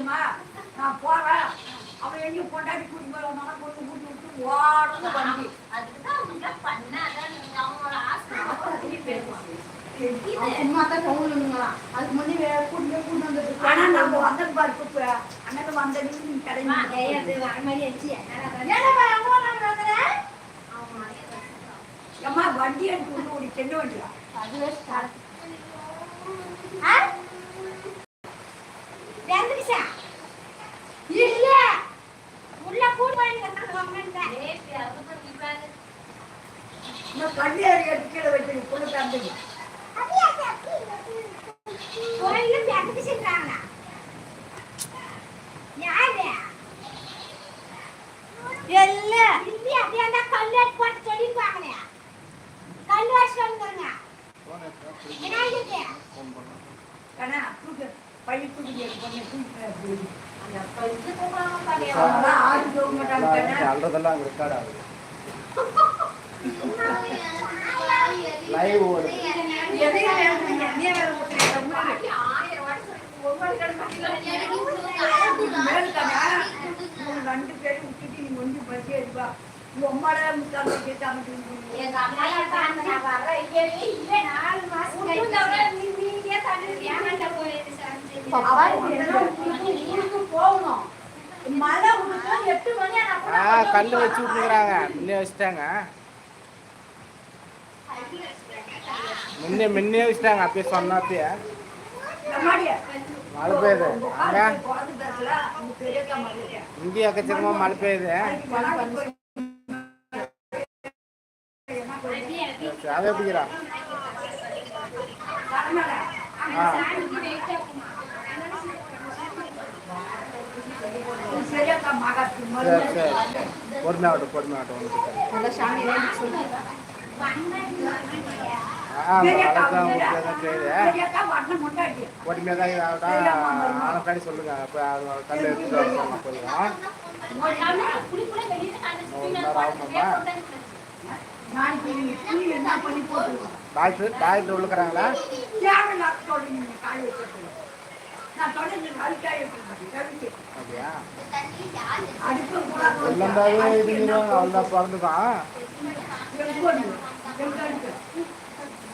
நான் நான் போறேன் அவன் எங்கேயும் கூட்டி போய் கொண்டு கூட்டி விட்டு ஓடுறது வண்டி அவன் சும்மா தான் கவுந்துருங்களாம். அதுக்கு முன்னாடி வேற கூட்டிட்டு ஆனா. நம்ம வந்த பாரு குப்பை அண்ணன் வந்த நீ கிளம்பி ஏன்டா பாரு, அம்மா வண்டி எடுத்து ஓடி சென்ன வண்டியா? அதுவே start. இல்ல. இன்னும் கண்ணீர் எடுத்து கீழே வச்சு கொண்டு தந்தீங்க இல்ல. கண்ணா தூக்கு பையன் தூக்கி கொஞ்சம் தூக்கி சார். அவங்களாம் ஆடு போக மாட்டாங்க கண்ணா அல்றதெல்லாம் அங்கே ரெக்கார்ட் ஆகுது லைவ் ஓடுது எதையும் வேணும் எண்ணெய் வேற ஊற்றுறேன் ரெண்டு எடுப்பா போகணும். மழை எட்டு மணி ஆனா கூட ஆ கல் வச்சு விட்டுருக்குறாங்க முன்னே வச்சுட்டாங்க. முன்னே முன்னே வச்சுட்டாங்க. அப்பயே சொன்னாப்பயே மழை பெய்யுது. அங்க? இங்கேயும் எக்கச்சக்கமா மழை பெய்யுது. அதை எப்படிக்கிறா ஆ. சரி சரி. பொறுமையாகட்டும் பொறுமையாகட்டும் ஒன்று பொறுமையாக சொல்லுங்க. அப்போ கல் சொல்லலாம் போயிடும் டாக்டர் டாக்டர் உள்ளுக்குறாங்களா அப்படியா? இல்லைந்தாவே இதுங்கிறோம் அவ்வளோதான் பிறந்துதான்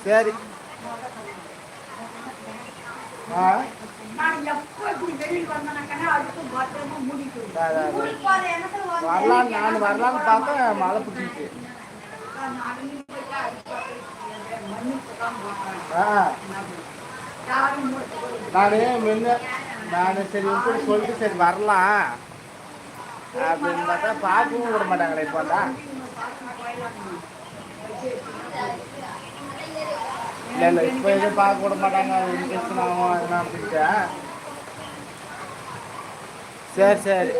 சரி. வரலாம் நான் வரலான்னு பார்த்தா மழை பிடிச்சிச்சு நான் முன்ன நான் சரி இப்படி சொல்லிட்டு சரி வரலாம். அப்படின்னு பார்த்தா பார்க்கவும் விட மாட்டாங்களே இப்போ இல்லை இல்லை இப்போ எதுவும் பார்க்க விட மாட்டாங்க. இன்ஃபெக்ஷன் ஆகும் அதெல்லாம் அப்படின்ட்டு சரி சரி.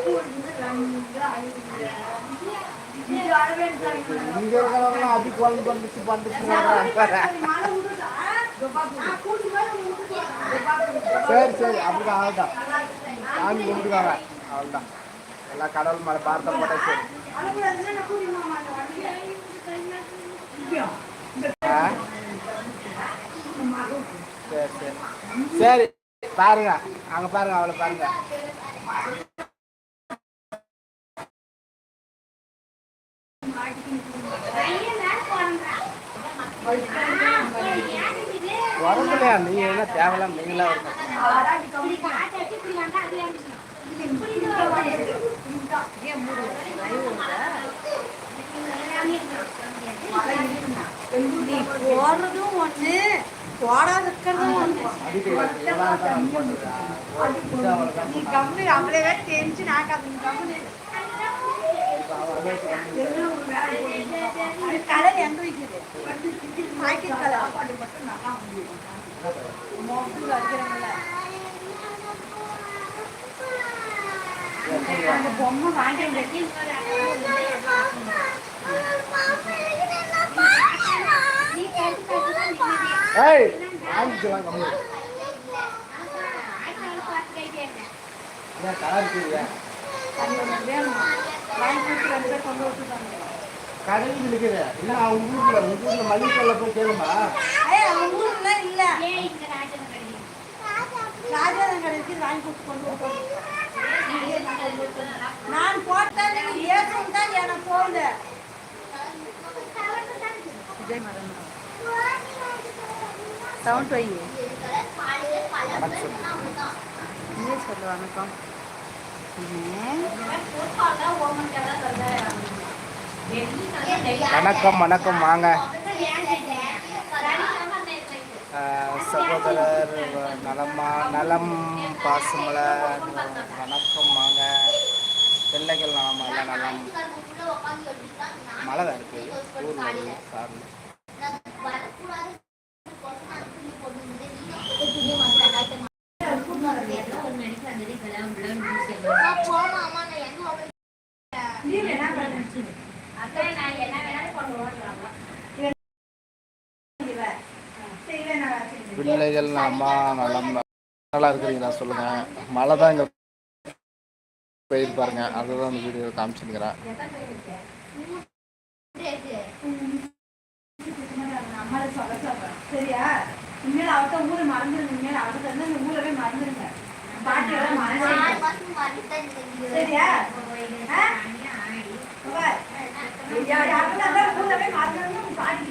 இது அளவேன்னு தான் இங்கே இருக்கிறவங்களாம் அதி குழம்பு பண்ணிச்சு பண்ணிச்சு மழை விட்டுட்டா, நான் கூட்டி போய் உன்னை விட்டுட்டு வரேன். சரி சரி அப்படிதான் அவ்வளோதான் சாமி கும்பிட்டுக்காங்க. அவ்வளோதான் எல்லாம் கடவுள் மேலே பார்த்த போட்டா சரி அழக்கூடாதுன்னா நான் கூட்டிட்டு போக மாட்டேன் வண்டியில. ஆ சரி சரி சரி பாருங்க. அங்கே பாருங்க அவளை பாருங்க. உடம்புலையா நீ என்ன தேவையில்லாம் நீங்களா இருக்கணும் நீ போடுறதும் ஒண்ணு. போடாத நீ கம்மி அவளே தெரிஞ்சு நான் கம்மி கம்மி கலர் எங்க பாக்கெட் கலர் அந்த பொம்மை வாங்கி ஏய் வாங்கிக்கலாம் கம்மி ஏன் கலர் டிவியா அது எனக்கு வேணுமா வாங்கி கொடுத்து ரெண்டு பேர் கொண்டு விட்டுட்டாங்க கடையில் இருக்குது இல்லை அவங்க ஊரில் உங்கள் ஊரில் மளிகை கடையில் போய் கேளுமா. ஏய் இல்ல ராஜாதான் கடைக்கு வாங்கி கொடுத்து கொண்டு விட்டாங்க நான் போட்டேன் நீங்க ஏற்றம் தான் எனக்கு போகல விஜய் மரம் சவுண்ட் வை. வணக்கம் சொல்லு நீயே சொல்லு வணக்கம் வணக்கம் வணக்கம் வாங்க சகோதரர் நலமா நலம் பாசமலர் வணக்கம் வாங்க. பிள்ளைகள் நலமா எல்லாம் நலம். மழை தான் இருக்கு. ஊர் வருது பிள்ளைகள் நலமா நலம் நல்லா இருக்கிறீங்களா சொல்லுங்க மழை தான் இங்கே பெய்யுது பாருங்க. அதுதான் அந்த வீடியோ காமிச்சிருக்கிறேன். சரியா? இனிமேல் அவட்ட ஊரை மறந்துருங்க இனிமேல் அவட்ட ஊரவே மறந்துருங்க. மறந்துருங்க. சரியா ஆ? பாய். ஐயா, யாருன்னா தான் ஊரவே மறந்துருங்க உங்க பாட்டி தெரியாதுன்னா இருங்க. எப்படி ஐடியா உங்க ஐடியா அதனால நிக்கிறது தெரியல பயம்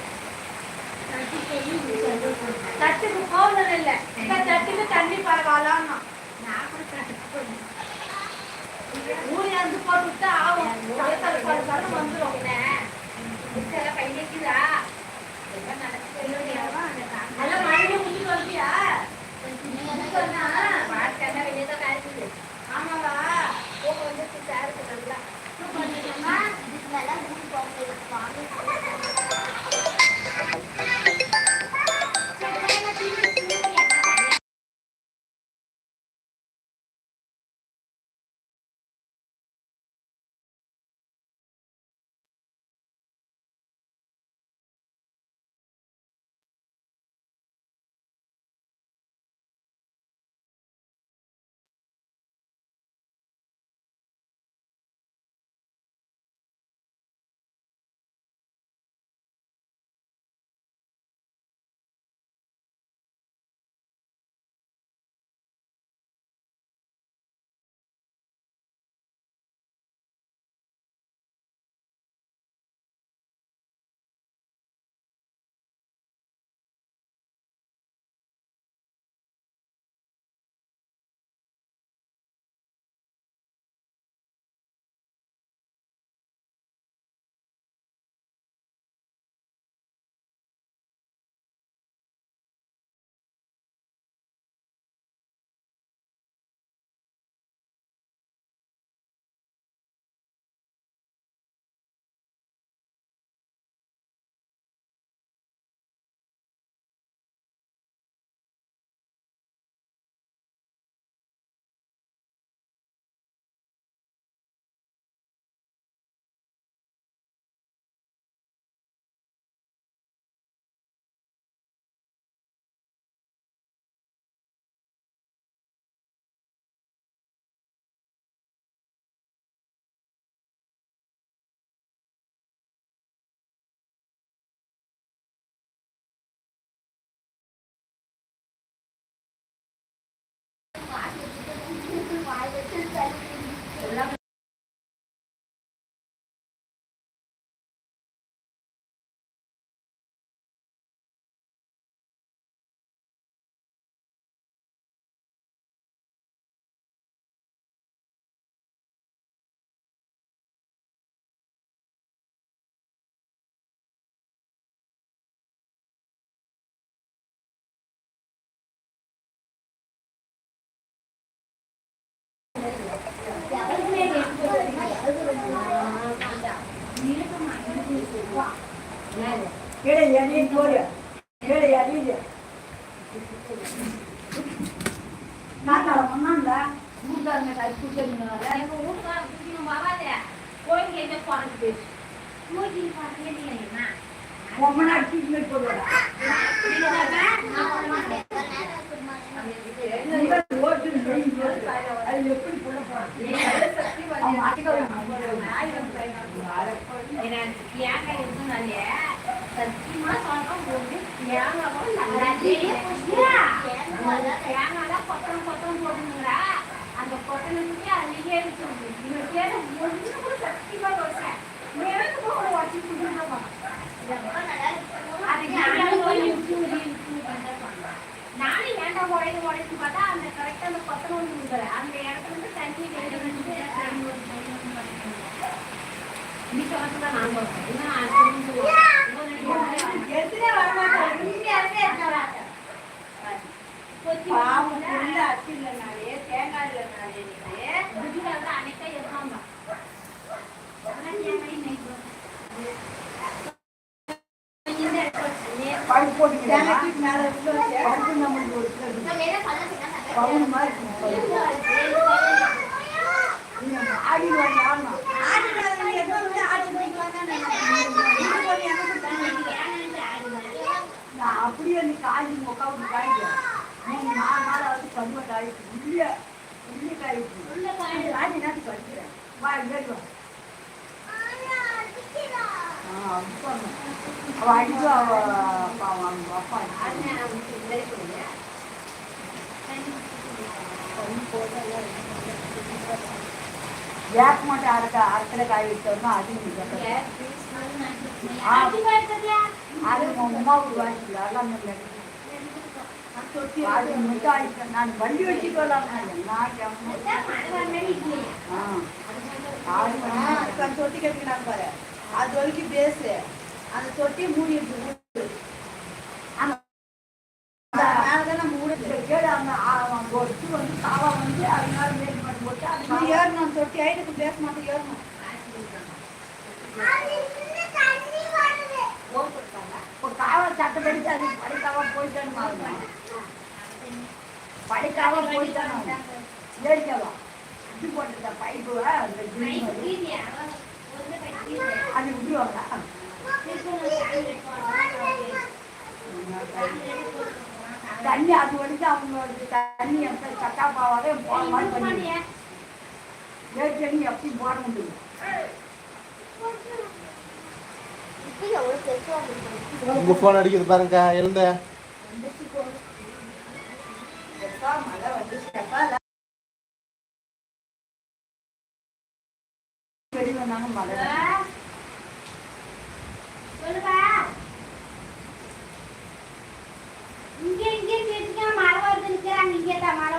தட்டுக்கு போகணும் இல்லை. தட்டுக்கு தண்ணி பரவாயில்லன்னா ஊர் இறந்து போட்டு விட்டா ஆகும் வந்துடும் படுத்தாலும் வந்துடும் எல்லாம் முடிச்சு வந்துட்டியா கீழே எண்ணி போடு கீழே எண்ணிடு நாட்டாள முன்னாண்ட மூத்தாருங்க கை குத்துறீங்களா எங்க வீட்டுக்காரர் குடிக்கணும் வராத. கோயிலுக்கு எங்க போறது? மூஞ்சில பார்த்து என்ன? ரொம்ப நாள் ட்ரீட்மெண்ட் போடுவாங்க நான் ஒரு மாட்டேன். ஓட்டு அது எப்படி போட போறாங்க அவங்க அட்டிக்காரங்க ஏங்க இருந்தாலே சத்தியமா சொல்றேன் போது ஏங்க நல்லா தேங்காய் கொத்தம் கொத்தம் போடுங்களா அந்த கொத்தனுக்கு அதுலயே இருக்குது இவங்க பேர ஒண்ணு கூட சத்தியமா யோசனை எனக்கு கூட வச்சு கொடுக்கணும் அது நானும் போய் இருக்கு இருக்கு சொன்னேன் நானும் ஏன்டா உடைது உடைச்சு பார்த்தா அந்த கரெக்டா அந்த கொத்தனை ஒன்று கொடுக்குற அந்த இடத்துல இருந்து தண்ணி வெளியே வந்து தண்ணி ஒரு தண்ணி ஒன்று பண்ணிக்கணும் இன்னைக்கு வந்து தான் நான் போகிறேன் இன்னும் நான் சொல்லுவேன் எடுத்துட்டே வரமாட்டாங்க உண்மையாவே இருக்காங்க பாவம் புள்ள அச்சு இல்லைனாலே தேங்காய் இல்லைனாலே நீங்க அன்னைக்கே இருக்காங்க ஆனால் தேங்காய் நைட்டு பழுப்பு போட்டுக்கிறேன் தேங்காய் தூக்கி மேல உள்ள வச்சு பழுப்பு நம்மளுக்கு ஒரு சில இருக்கு. பவுன் மாதிரி இருக்கும் நீங்க ஆடி வாங்கி ஆடணும் ஆட்டுக்காரங்க எங்க வந்து ஆட்டு போய்க்கலாம்னு நான் அப்படியே நீ காய்ச்சி உட்காந்து காய்க்க நீங்க நாலு நாள் வந்து கருவ காய்ச்சி உள்ளே உள்ளே காய்ச்சி காய்ச்சி நாட்டு கடிக்கிறேன் வா இங்கே வா ஆ அப்பா அவ அடிச்சு அவ பாவம் அவங்க அப்பா வேப்ப மாட்டேன் அரைக்க அரைக்கிற காய் வச்சோம்னா அது நீங்க அது உங்க அம்மாவுக்கு வாங்கிக்கல எல்லாம் இல்லை அது மிட்டாய் நான் வண்டி வச்சுக்கலாம் நான் கேட்கணும் ஆ ஆறு மணி தொட்டி கட்டினாங்க பாரு அது வரைக்கும் பேசு அந்த தொட்டி மூடி இருக்கு மேலதான் நம்ம ஊடுது கேடு அந்த ஆ- ஒரு இது வந்து காவா வந்து அதனால மேல் பண்ணி போட்டு அது இது ஏறணும் தொட்டி ஐட்டுக்கு பேச மாட்டேன் ஏறணும் ஒரு காவா சட்டை படிச்சு அது படிக்காம போயிட்டான்னு பாருங்க படிக்காம போயிட்டானு. ஏறிக்கலாம் இது போட்டிருக்க பைப்பு அந்த அது. அது விட்டுருவாங்க தண்ணி அது வரைக்கும் அவங்களுக்கு தண்ணி எப்படி கட்டா பாவாவே போன மாதிரி பண்ணி ஏறி தண்ணி எப்படி போட முடியும் உங்க போன் அடிக்குது பாருங்க எழுந்த.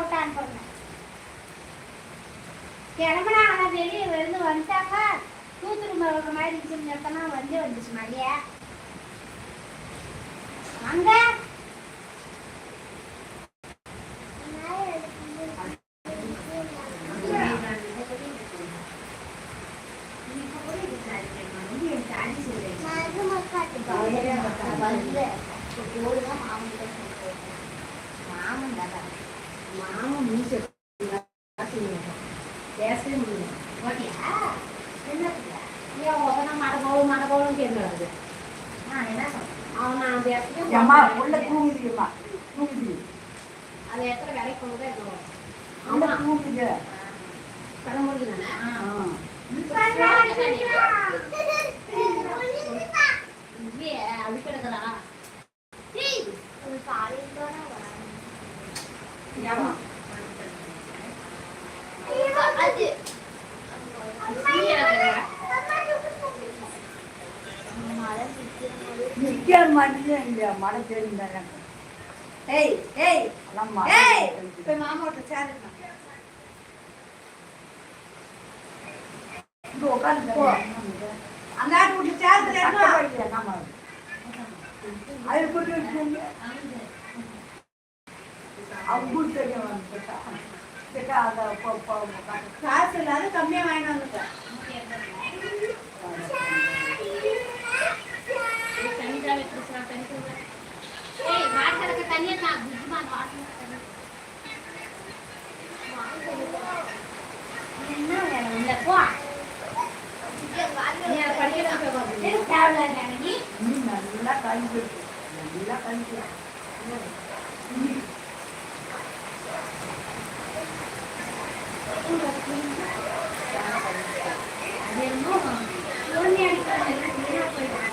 விட்டான்னு சொன்னேன் கிளம்புனா ஆனா வெளியே விழுந்து வந்துட்டாக்க தூத்துரு மழை மாதிரி இருந்துச்சுன்னா வந்து வந்துச்சு மழைய அங்க இந்த மழை தெரிந்தாங்க ஏய் ஏய் எல்லாம் ஏய் போய் மாமாவோட சேருங்க. இங்க உட்காந்து அந்த ஆட்டு விட்டு சேர்த்துல எடுக்கணும் அது வச்சுக்கோங்க அவங்க கேட்டா. போ- உட்காந்து. காசு இல்லாத கம்மியா வாங்கிட்டு வந்துட்டேன் தனிதான் வைக்கணும் தனியா நான் புஜ்மா வாட்டர் என்ன வேணும் இல்ல போ நீ அதை படிக்க தேவையில்ல நீ நீ நல்லா கழிவு நல்லா கழிவு அது என்னமோ குழந்தை அடிக்கிறாங்க வீணா போயிடும்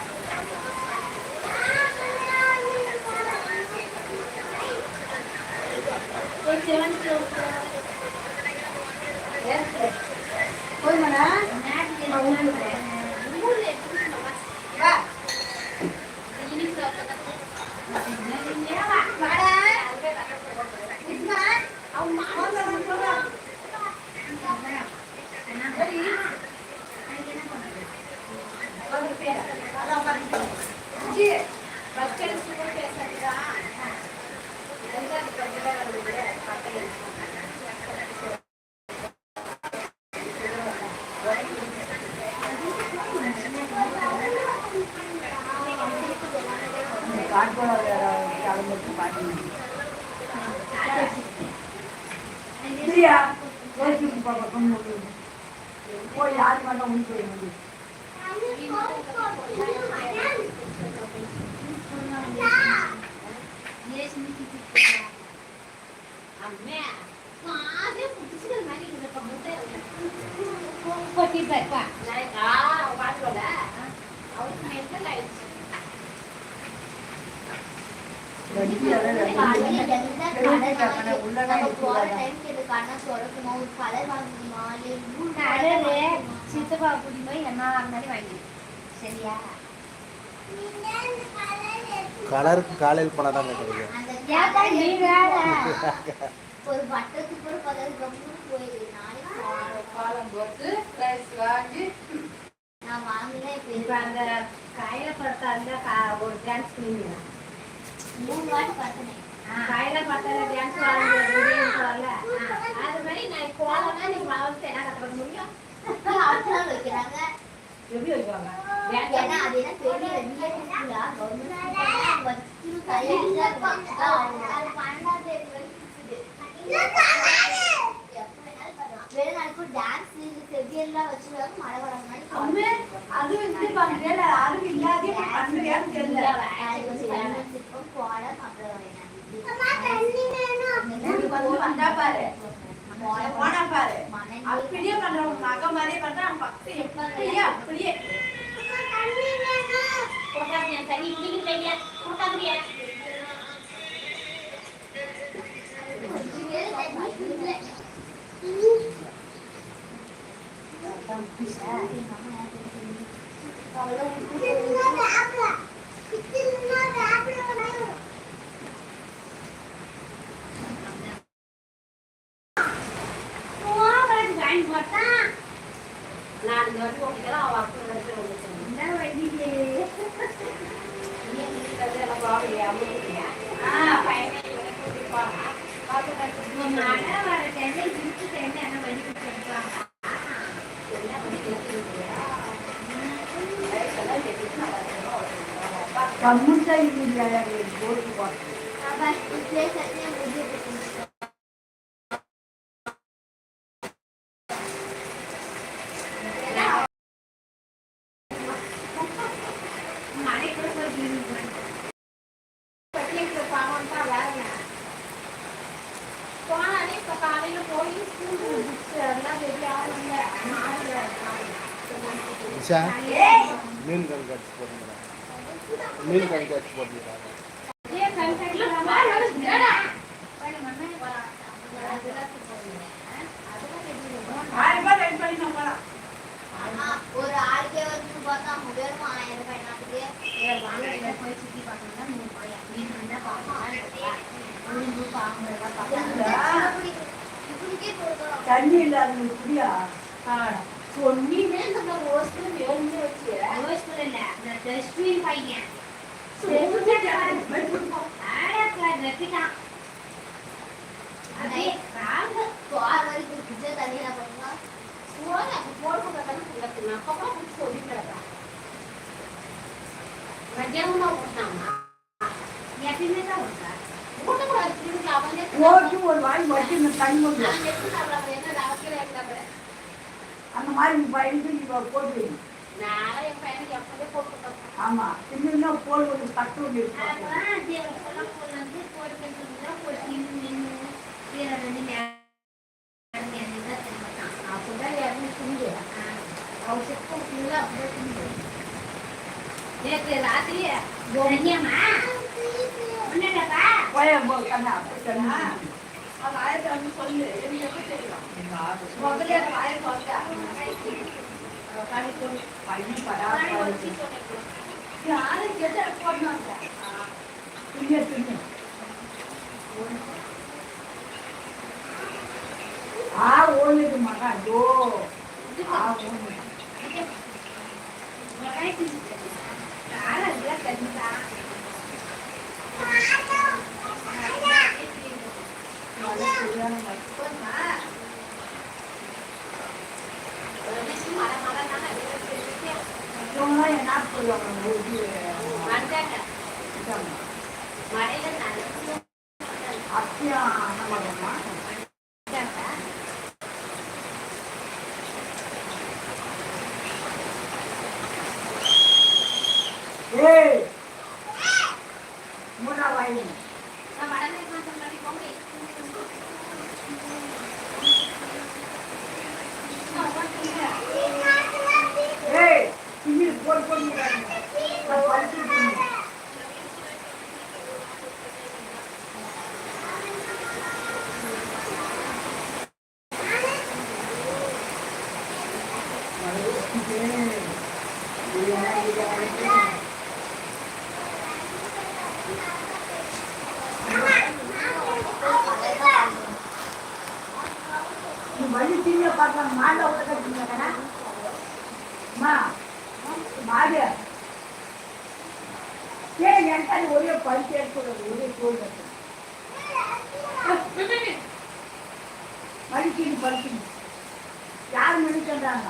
போய் சிவனுக்கு போதுமாடா வா காட்டோட கிளம்பிட்டு பாட்டி பிரியா யோசிச்சு பாப்பா கொண்டு போய் யார் பண்ண முடிச்சு போய் முடியும் சித்தப்பா கூட்டி போய் என்ன இருந்தாலும் வாங்கி சரியா கலருக்கு காலையில் போனால் தான் கிடைக்கும் ஒரு பட்டத்துக்கு ஒரு பக்கத்து கம்முன்னு போட்டு வாங்கி நான் வாங்கினா இப்ப அந்த காயில படுத்தா அந்த ஒரு டான்ஸ் மூணு வாட்டி பத்தினேன் காயில படுத்த டான்ஸ் அது மாதிரி நான் போகலன்னா நீ வளர்த்து என்ன கற்றுக்க முடியும்? அப்படிலாம் வைக்கிறாங்க. எப்படி வைப்பாங்க ஏன்னா அது என்ன பெரிய real school-ஆ? government school-ஆ? வச்சு கையெழுத்து அது பன்னெண்டாம் தேதி வரைக்கும் இருக்குது. எப்ப வேணாலும் பண்ணலாம். வேற நாளைக்கு ஒரு dance, இது செவ்வியெல்லாம் வச்சுருவாங்க, மழை வர முன்னாடி அம்மே அது இது பண்றேன் அது இல்லாதே பண்றியான்னு தெரியல நாளைக்கு வந்து government இருக்கும், கோலம், அப்புறம் என்ன? வீட்டுக்கு வந்து வந்தா பாரு கோலம், போனா பாரு மணல் அப்படியே பண்றவங்க நகை மாதிரியே பண்றான் பக்கம் அப்படியே அப்படியே கொண்டாந்து தண்ணி குடிக்கிறீங்க கொண்டாந்துறியா வாங்கி போட்டா நான் இந்த வாட்டி ஓட்டிக்கலாம் அவ அப்படி நடத்தி வந்துட்டேன் என்ன வண்டிக்கு மழை வர டைம்ல இருக்கு டைம்ல என்ன வண்டி கொடுத்துருக்காங்க கம்முட்டா இல்லை போட்டு போட்டு மழை கூட போய் பட்டியலுக்கு பாவம் தான் வேற போனாலே இப்ப காலையில போய் ஸ்கூல் புக்ஸ் எல்லாம் ரெடி ஆகல நிஷா மீன் கண்காட்சி மீன் கண்காட்சி ஒரு ஆளுக்கே வந்து பார்த்தா முதலும் ஆயிரம் ரூபாய் நாட்டுக்கு போய் சுத்தி பார்க்கணும்னா மூணு ரூபாய் மீன் வந்தா பார்க்கலாம் உளுந்து பாம்பு எல்லாம் பார்க்கலாம் இப்படி இப்படிக்கே கொடுக்குறோம் தண்ணி இல்லாத இப்படியா? சொன்னீங்க நம்ம ரோஸ்ல வேணும்னு வச்சு. ரோஸ்ல இல்ல இந்த டஸ்ட்பின் பையன் வரைக்கும் பிடிச்ச தண்ணி என்ன பண்ணலாம் சோறு அப்ப போட்டு கட்டணும் கிடக்குனா அப்பதான் புடிச்சு சொல்லி கிடக்குறான் மத்தியானம் தான் விட்டாமா எப்பயுமே தான் விட்டா ஓட்டு ஒரு வாய் வச்சு இந்த தண்ணி முடியும் நான் எப்படி சாப்பிடலாம் என்ன அவசியம் இல்லை அந்த மாதிரி உன் பையனுக்கு நீ போட்டு வை. நான் என் பையனுக்கு எப்பவே போட்டு ஆமா இன்னும் போல் ஒரு பட்டு ஒன்று இருக்கு ராத்திரி போய் கண்ணா கண்ணா அது சொல்லு எனக்கு எப்படி தெரியும் முதல்ல யாரும் கேட்டு போடணும் ஆ ஓடுது மகா ஆ. ஓடுது இது, இதாங்க. அத்தியா அண்ணமாகமா ஏய் மூணா வாயில் ஏய் இது போட்டு போட்டு நான் படிச்சிருக்கேன் நீ வழி தீங்க பார்க்கலாம் மாடை விட்டு கட்டிங்க அம்மா மாடு ஏன் என்கிட்ட ஒரே பரிசு ஏற்படுறது ஒரே தோல் மடிக்கீடு பறிக்கணும் யார் மணி தந்தாங்க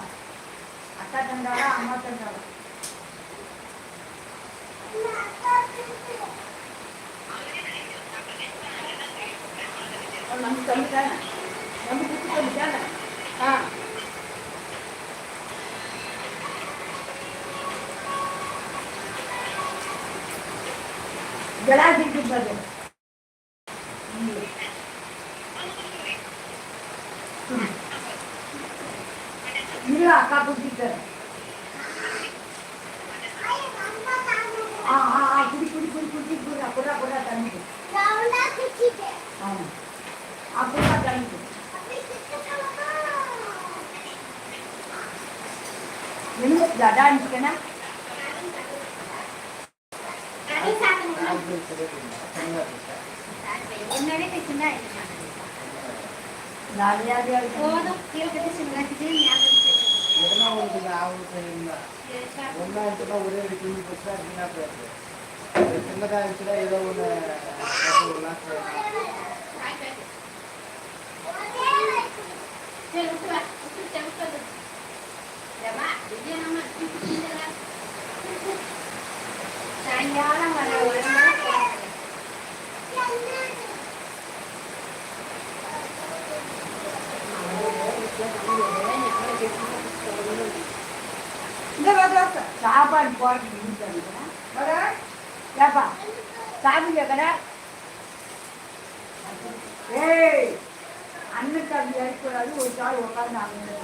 அக்கா தந்தாரா அம்மா தந்தாரா நம்ம தம்பி தானே நம்ம குத்து தானே ஆ. ஜலாசிக்கு பதில் இரு அக்கா குடிச்சிட்டு ஆ ஆ ஆ குடி குடி குடி குடி குடி குடா குடா தண்ணி குடி. ஆமா அப்படியா தண்ணி குடி. என்ன ஜடா போதும் கீழே சின்னத்துக்கு ஒன்றா இருந்துச்சுன்னா ஒரே ஒரு கிளி போச்சுன்னா போயிடுது சின்னதாக இருந்துச்சுன்னா ஏதோ ஒன்று சாயங்காலம் வர வர இந்த வாரம் சாப்பாடு போடுறது ஏப்பா சாமி கேட்கற ஏய் அண்ணன் தம்பி அடிக்கூடாது ஒரு சால் உட்காந்து அவங்க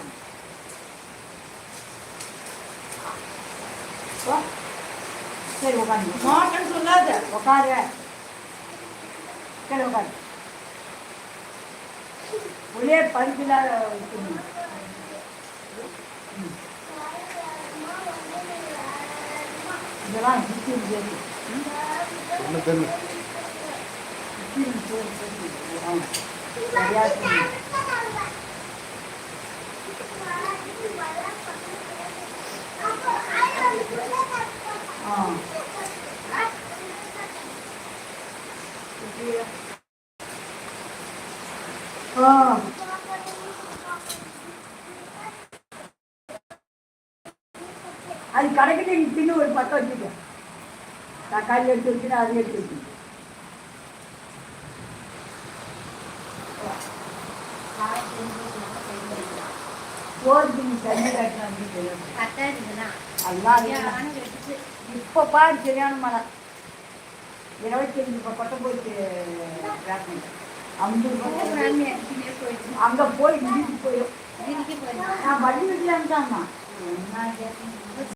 சரி உட்காந்து மாட்டேன்னு சொல்லாத. உட்காரு. சரி உட்காரு. ஒரே பருப்பில் இதெல்லாம் சுற்றி இருக்கு ஒன்று தெரியல. சரியா ஆ அது கடைக்கிட்ட ஒரு பக்கம் வச்சுக்க தக்காளி எடுத்து வச்சுட்டு அது எடுத்து வச்சு போருக்கு தண்ணி கட்டணும் இப்போ பாரு சரியான மழை. இருபத்தி அஞ்சு இப்போ கொட்டை போயிட்டு அங்கே போய் போயிடும். நான் வழி வீட்டில் இருந்தாம்மா என்ன கேட்கணும்